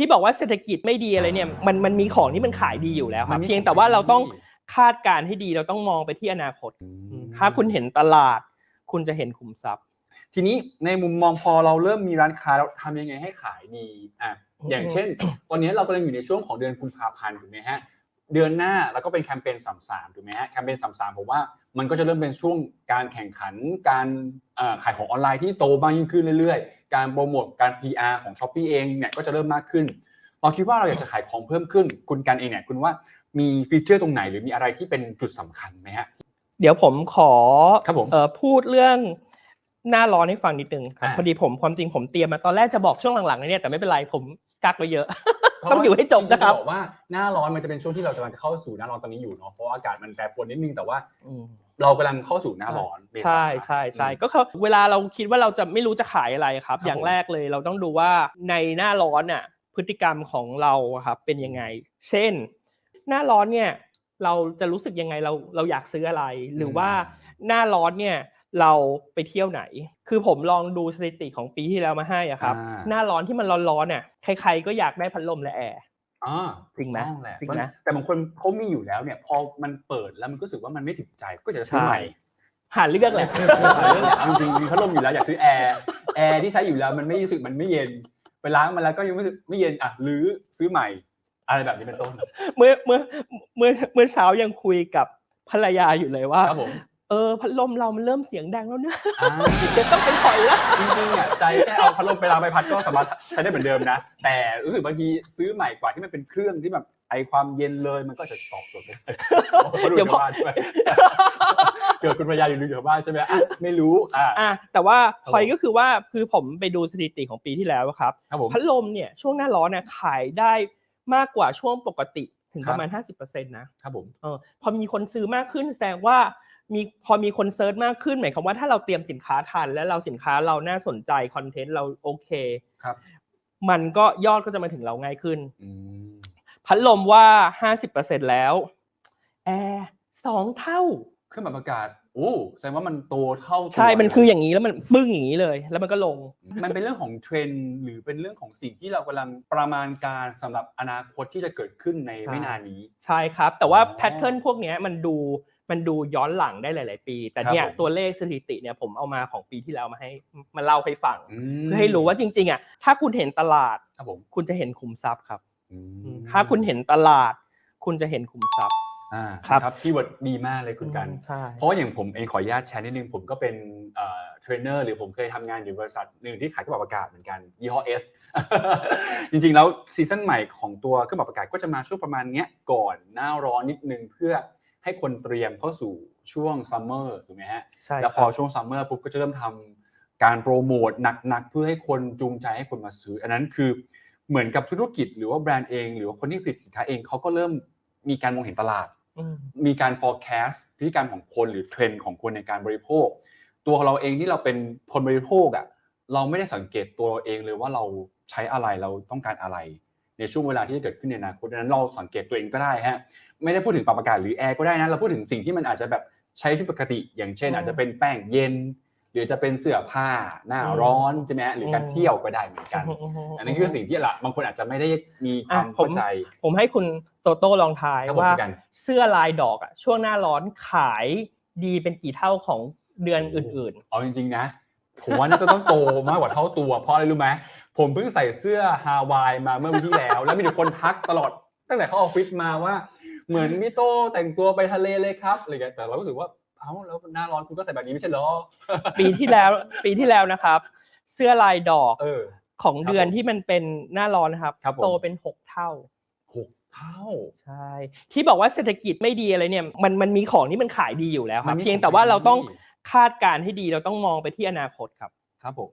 ที่บอกว่าเศรษฐกิจไม่ดีอะไรเนี่ยมันมันมีของที่มันขายดีอยู่แล้วคมัรับนมีเพียงแต่ว่าเราต้องของที่คาดการณ์ให้ดีเราต้องมองไปที่อนาคตอืมถ้าคุณเห็นตลาด คุณจะเห็นขุมทรัพย์ ทีนี้ในมุมมองพอเราเริ่มมีร้านค้าเราทำยังไงให้ขายดีอะอืมอย่างเช่น ตอนนี้เรากำลังอยู่ในช่วงของเดือนกุมภาพันธ์ถูกไหมฮะ เดือนหน้าแล้วก็เป็นแคมเปญสามสามถูกไหมฮะแคมเปญสามสามผมว่ามันก็จะเริ่มเป็นช่วงการแข่งขันการเอ่อขายของออนไลน์ที่โตมากยิ่งขึ้นเรื่อยๆ การโปรโมทการ PR ของ s h อ p e e เองเนี่ยก็จะเริ่มมากขึ้นเราคิดว่าเราอยากจะขายของเพิ่มขึ้น คุณกันเองเนี่ยคุณว่ามีฟีเจอร์ตรงไหนหรือมีอะไรที่เป็นจุดสำคัญไหมฮะเดี๋ยวผมขอครับผมเอ่อพูดเรื่องหน้าร้อนให้ฟังนิดนึงครับอ่าพอดีผมความจริงผมเตรียมมาตอนแรกจะบอกช่วงหลังๆนะเนี่ยแต่ไม่เป็นไรผมกักไว้เยอะ ต้องอยู่ให้จบนะครับจงๆจบอกว่าหน้าร้อนมันจะเป็นช่วงที่เรากำลังจะเข้าสู่หน้าร้อนตอนนี้อยู่เนาะเพราะว่าอากาศมันแปรปรวนนิดนึงแต่ว่าอืมเรากำลังเข้าสู่หน้าร้อนเมษาใช่ใช่ใช่ก็คือเวลาเราคิดว่าเราจะไม่รู้จะขายอะไรครับครับอย่างผมแรกเลยเราต้องดูว่าในหน้าร้อนน่ะพฤติกรรมของเราอะครับเป็นยังไง เช่น หน้าร้อนเนี่ยเราจะรู้สึกยังไงเราเราอยากซื้ออะไร หรือว่าหน้าร้อนเนี่ย เราไปเที่ยวไหน คือผมลองดูสถิติของปีที่แล้วมาให้อะครับ อ่า หน้าร้อนที่มันร้อนๆเนี่ยใครๆก็อยากได้พัดลมและแอร์ อ่าจริงไหมต้องแหละจริงไหมแต่บางคนเขามีอยู่แล้วเนี่ย พอมันเปิดแล้วมันก็รู้สึกว่ามันไม่ถึงใจก็จะซื้อใหม่หาเรื่องแหละหาเรื่องแหละ เอาจริงๆมีพัดลมอยู่แล้วอยากซื้อแอร์แอร์ที่ใช้อยู่แล้วมันไม่รู้สึกมันไม่เย็น ไปล้างมาแล้วก็ยังไม่รู้สึกไม่เย็นอะหรือซื้อใหม่ อะไรแบบนี้เป็นต้นเมื่อเมื่อเมื่อเมื่อเช้ายังคุยกับภรรยาอยู่เลยว่า ครับผม เออพัดลมเรามันเริ่มเสียงดังแล้วนะอ่าเดี๋ยวต้องไปถอยละจริงๆอะใจแค่เอาพัดลมไปล้างไปพัดก็สามารถใช้ได้เหมือนเดิมนะ แต่รู้สึกบางทีซื้อใหม่กว่าที่มันเป็นเครื่องที่แบบไอความเย็นเลยมันก็จะตอบโจทย์ไม่ได้เขาดูเดี๋ยวชาพอวบ้านใช่ไหมเกิดคุณภรรยาอยู่ดูอยู่บ้านใช่ไหมอะไม่รู้อะอะแต่ว่าครับพอยก็คือว่าคือผมไปดูสถิติของปีที่แล้วอะครับครับผมพัดลมเนี่ยช่วงหน้าร้อนเนี่ยขายได้มากกว่าช่วงปกติถึงครัปบระมาณ 50%นะครับผมเออพอมีคนซื้อมากขึ้นแสดงว่า มีพอมีคนเซิร์ชมากขึ้นหมายความว่าถ้าเราเตรียมสินค้าทัน และเราสินค้าเราน่าสนใจคอนเทนต์เราโอเคครับ มันก็ยอดก็จะมาถึงเราง่ายขึ้นอืมพัดลมว่า50%แล้วแอร์สองเท่าเครื่องปรับอากาศโอ้แสดงว่ามันโตเท่าตัวใช่ มันคืออย่างนี้แล้วมันปึ้งอย่างนี้เลย แล้วมันก็ลง มันเป็นเรื่องของเทรนด์หรือเป็นเรื่องของสิ่งที่เรากำลังประมาณการสำหรับอนาคตที่จะเกิดขึ้นในใช่ไม่นานนี้ ใช่ครับ แต่ว่าอ๋อแพทเทิร์นพวกเนี้ยมันดู มันดูย้อนหลังได้หลาย ๆ ปี แต่เนี่ยครับผมตัวเลขสถิติเนี่ยผมเอามาของปีที่แล้วมาให้มาเล่าให้ฟังอืมเพื่อให้รู้ว่าจริง ๆอะถ้าคุณเห็นตลาดครับผมคุณจะเห็นขุมทรัพย์ครับอืมถ้าคุณเห็นตลาด คุณจะเห็นขุมทรัพย์อ่าครับครับคีย์เวิร์ดดีมากเลยคุณกันใช่เพราะว่าอย่างผมเองขออนุญาตแชร์นิดนึงผมก็เป็นเอ่อเทรนเนอร์หรือผมเคยทำงานอยู่บริษัทหนึ่งที่ขายเครื่องปรับอากาศเหมือนกันยี่ห้อ S จริงๆแล้วซีซั่นใหม่ของตัวเครื่องปรับอากาศก็จะมาช่วงประมาณเนี้ยก่อนหน้าร้อนนิดนึงเพื่อ ให้คนเตรียมเข้าสู่ช่วงซัมเมอร์ถูกไหมฮะใช่แล้วพคอรับช่วงซัมเมอร์ปุ๊บก็จะเริ่มทำการโปรโมทหนักๆ เพื่อให้คนจูงใจให้คนมาซื้อ อันนั้นคือเหมือนกับธุรกิจหรือว่าแบรนด์เอง หรือว่าคนที่ผลิตสินค้าเองเขาก็เริ่มมีการมองเห็นตลาดอืมมีการ forecast พฤติกรรมของคนหรือเทรนด์ของคนในการบริโภค ตัวเราเองที่เราเป็นคนบริโภคอะเราไม่ได้สังเกตตัวเราเองเลยว่าเราใช้อะไรเราต้องการอะไร ในช่วงเวลาที่จะเกิดขึ้นในอนาคตดังนั้นเราสังเกตตัวเองก็ได้ฮะไม่ได้พูดถึงปรับอากาศหรือแอร์ก็ได้นะเราพูดถึงสิ่งที่มันอาจจะแบบใช้ชีวิตปกติ อย่างเช่นอืมอาจจะเป็นแป้งเย็น หรือจะเป็นเสื้อผ้าหน้าอืมร้อนใช่ไหมฮะหรือการอืมเที่ยวก็ได้เหมือนกัน อันนี้คือสิ่งที่ละบางคนอาจจะไม่ได้มีความอะผมเข้าใจ ผมให้คุณโตโต้ลองทายครับผมว่าเหมือนกันเสื้อลายดอกอะช่วงหน้าร้อนขายดีเป็นกี่เท่าของเดือนอื่นเอาจริงๆนะ ผมว่าน่าจะต้องโตมากกว่าเท่าตัว เพราะอะไรรู้ไหมผมเพิ่งใส่เสื้อฮาวายมาเมื่อวันที่แล้ว แล้วมีแต่คนทักตลอดตั้งแต่เข้าออฟฟิศมาว่า เหมือนมิโต้แต่งตัวไปทะเลเลยครับอะไรเงี้ยแต่เรารู้สึกว่าเอ้าแล้วหน้าร้อนคุณก็ใส่แบบนี้ไม่ใช่เหรอๆปีที่แล้วปีที่แล้วนะครับ เสื้อลายดอกเออ ของครับเดือนผมที่มันเป็นหน้าร้อนนะครับ ครับผม โตเป็นหกเท่า หกเท่า ใช่ ที่บอกว่าเศรษฐกิจไม่ดีอะไรเนี่ยมันมันมีของที่มันขายดีอยู่แล้วคมัรับนมีเพียงของแต่ว่าขายเราต้องดี คาดการณ์ให้ดีเราต้องมองไปที่อนาคตครับ ครับผม